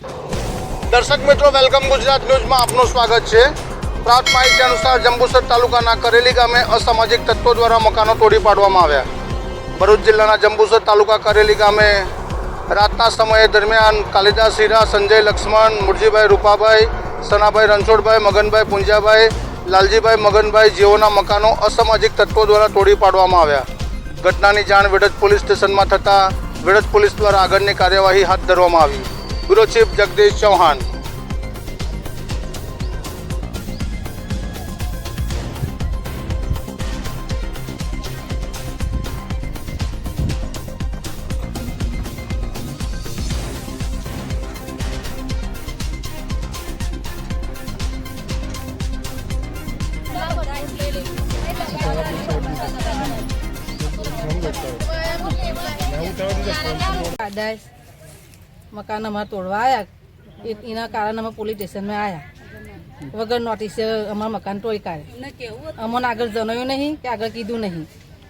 દર્શક મિત્રો, વેલકમ ગુજરાત ન્યૂઝમાં આપનું સ્વાગત છે. પ્રાપ્ત માહિતી અનુસાર જંબુસર તાલુકાના કરેલી ગામે અસામાજિક તત્વો દ્વારા મકાનો તોડી પાડવામાં આવ્યા. ભરૂચ જિલ્લાના જંબુસર તાલુકા કરેલી ગામે રાતના સમયે દરમિયાન કાલિદાસ હીરા, સંજય લક્ષ્મણ, મુરજીભાઈ રૂપાભાઈ, સનાભાઈ રણછોડભાઈ, મગનભાઈ પુંજાભાઈ, લાલજીભાઈ મગનભાઈ જેઓના મકાનો અસામાજિક તત્વો દ્વારા તોડી પાડવામાં આવ્યા. ઘટનાની જાણ વિડજ પોલીસ સ્ટેશનમાં થતાં વિડજ પોલીસ દ્વારા આગળની કાર્યવાહી હાથ ધરવામાં આવી. Bureau chief Jagdish Chauhan Guys. મકાન અમારે તોડવા આવ્યા એ- એના કારણે અમે પોલીસ સ્ટેશનમાં આવ્યા વગર નોટિસે અમારું મકાન તોડી કાઢે. અમને આગળ જણાવ્યું નહીં કે આગળ કીધું નહીં.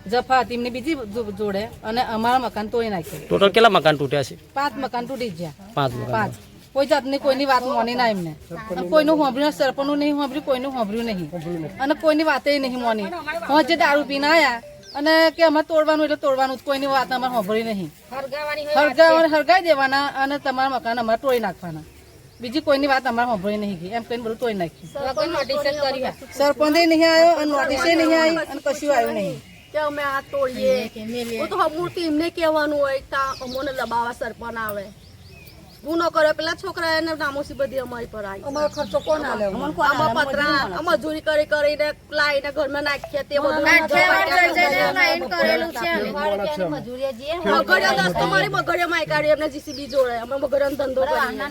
જફા હતી એમની બીજી જોડે અને અમારા મકાન તોડી નાખ્યું. ટોટલ કેટલા મકાન તૂટ્યા છે? પાંચ મકાન તૂટી ગયા. પાંચ પાંચ. કોઈ જાતની કોઈની વાત મોની ના એમને. કોઈનું સાંભળ્યું સરપનું નહીં સાંભળ્યું કોઈનું સાંભળ્યું નહીં. અને કોઈની વાતે નહીં મોની. હું જે દારૂ પીને આયા અને કે અમારે તોડવાનું એટલે તોડવાનું જ. કોઈની વાત અમારે સાંભળી નહીં. હરગાવાની હરગાઈ દેવાના અને તમારા મકાન અમારે તોડી નાખવાના. બીજી કોઈની વાત અમારે સાંભળી નહીં ગઈ એમ કહીને બધું તોડી નાખ્યું. સરપંચે નહીં આવ્યો અને નોટિસે નહીં આવી અને કશું આવ્યું નહીં. કે અમે આ તોડીએ. હું તો હમૂળથી એમને કહેવાનું હોય કે અમોને દબાવા સરપંચ આવે. ગુનો કર્યો પેલા છોકરા એને નામોસી બધી અમારી પર આવી અમારો ખર્ચો કોણ આલે આમાં પતરા મજૂરી કરી કરીને લાઈને ઘરમાં નાખીએ તે બધું મગડિયો દસ તો મારી મગડિયો કાઢી એમને જીસીબી જોડે અમે મગડિયો ધંધો કરીએ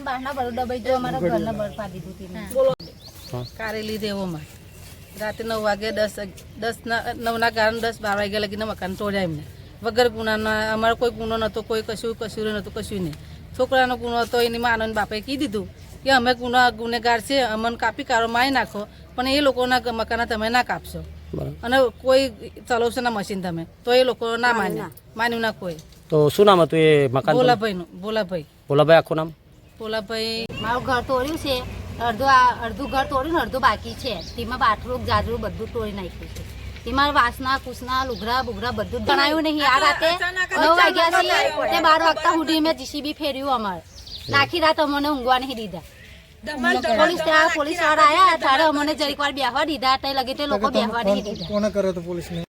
કારેલી દેવોમાં રાતે નવ વાગે દસ દસ નવના કારણ દસ બાર વાગ્યા લગીને મકાન તોડ્યા એમને વગર ગુનાના અમારો કોઈ ગુનો નહોતો કોઈ કશું કશું નહોતું કશું નહીં છોકરાનો ગુનો હતો એની માનો બાપે કીધું દીધું કે અમે ગુના ગુનેગાર છે અમને કાપી કારો મારી નાખો પણ એ લોકોના મકાન તમે ના કાપશો. અને કોઈ ચલાવશે ના મશીન તમે તો એ લોકો ના માન્યા માન્યું ના કોઈ. તો શું નામ હતું એ મકાન ભોલાભાઈનું ભોલાભાઈ. ભોલાભાઈ આખું નામ? ભોલાભાઈ. મારું ઘર તોડ્યું છે અડધું આ અડધું ઘર તોડ્યું ને અડધું બાકી છે. તેમાં બાથરૂમ જાજરું બધું તોડી નાખ્યું છે. તેમાં વાસના કુસના લુઘરા બુઘરા બધું ગણાયું નહીં. આ રાતે નવ વાગ્યા છે તે બાર વાગતા સુધી મેં જીસીબી ફેર્યું અમારે. નાખી રાત અમને ઊંઘવા નહીં દીધા. પોલીસ પોલીસવાળા આવ્યા ત્યારે અમને જરીક વાર બેહવા દીધા તે લગે તે લોકો બેહવા નહીં દીધા. કોને કર્યો તો પોલીસને?